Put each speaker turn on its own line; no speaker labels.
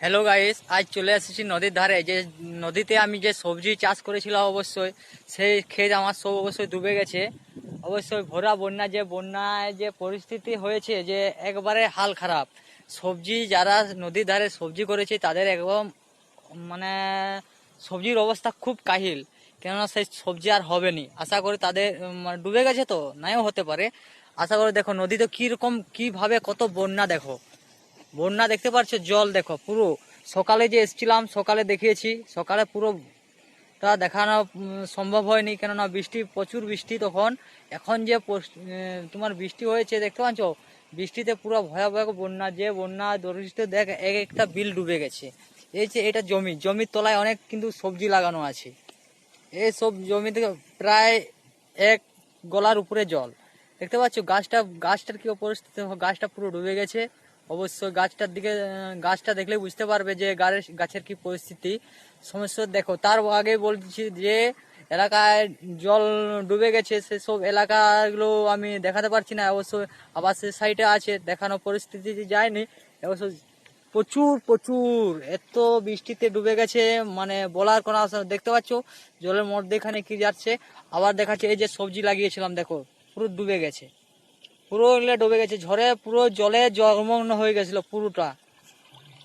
Hello guys আজ চলে এসেছি নদীর ধারে। যে নদীতে আমি যে সবজি চাষ করেছিলাম অবশ্যই, সেই ক্ষেত আমার সব অবশ্যই ডুবে গেছে। অবশ্যই ভরা বন্যা, যে বন্যায় যে পরিস্থিতি হয়েছে, যে একবারে হাল খারাপ। সবজি, যারা নদীর ধারে সবজি করেছে, তাদের একদম মানে সবজির অবস্থা খুব কাহিল। কেননা সেই সবজি আর হবে নি। আশা করি তাদের মানে ডুবে গেছে তো নাইও হতে পারে। আশা করি দেখো, নদীতে কীরকম, কীভাবে কত বন্যা, দেখো। বন্যা দেখতে পাচ্ছ জল দেখো, পুরো সকালে যে এসেছিলাম, সকালে দেখিয়েছি, সকালে পুরো তা দেখানো সম্ভব হয়নি, কেননা বৃষ্টি, প্রচুর বৃষ্টি তখন। এখন যে তোমার বৃষ্টি হয়েছে, দেখতে পাচ্ছ? বৃষ্টিতে পুরো ভয়াবহ বন্যা, যে বন্যা দরিদ্র দেখ, এক একটা বিল ডুবে গেছে। এই যে এটা জমি, জমির তলায় অনেক কিন্তু সবজি লাগানো আছে। এই সব জমি থেকে প্রায় এক গলার উপরে জল। দেখতে পাচ্ছ, গাছটা, গাছটার কি পরিস্থিতি গাছটা পুরো ডুবে গেছে। অবশ্যই গাছটার দিকে গাছটা দেখলে বুঝতে পারবে যে গাছের গাছের কি পরিস্থিতি। সমস্যা দেখো, তার আগে বলছি যে এলাকায় জল ডুবে গেছে, সেসব এলাকাগুলো আমি দেখাতে পারছি না। অবশ্যই আবার সে সাইডে আছে দেখানো পরিস্থিতি যায়নি, অবশ্য প্রচুর প্রচুর। এত বৃষ্টিতে ডুবে গেছে মানে বলার কোনো দেখতে পাচ্ছ? জলের মধ্যে এখানে কি যাচ্ছে? আবার দেখাচ্ছে, এই যে সবজি লাগিয়েছিলাম, দেখো, পুরো ডুবে গেছে। পুরো এগুলো ডুবে গেছে ঝড়ে পুরো জলে জলমগ্ন হয়ে গেছিল পুরোটা।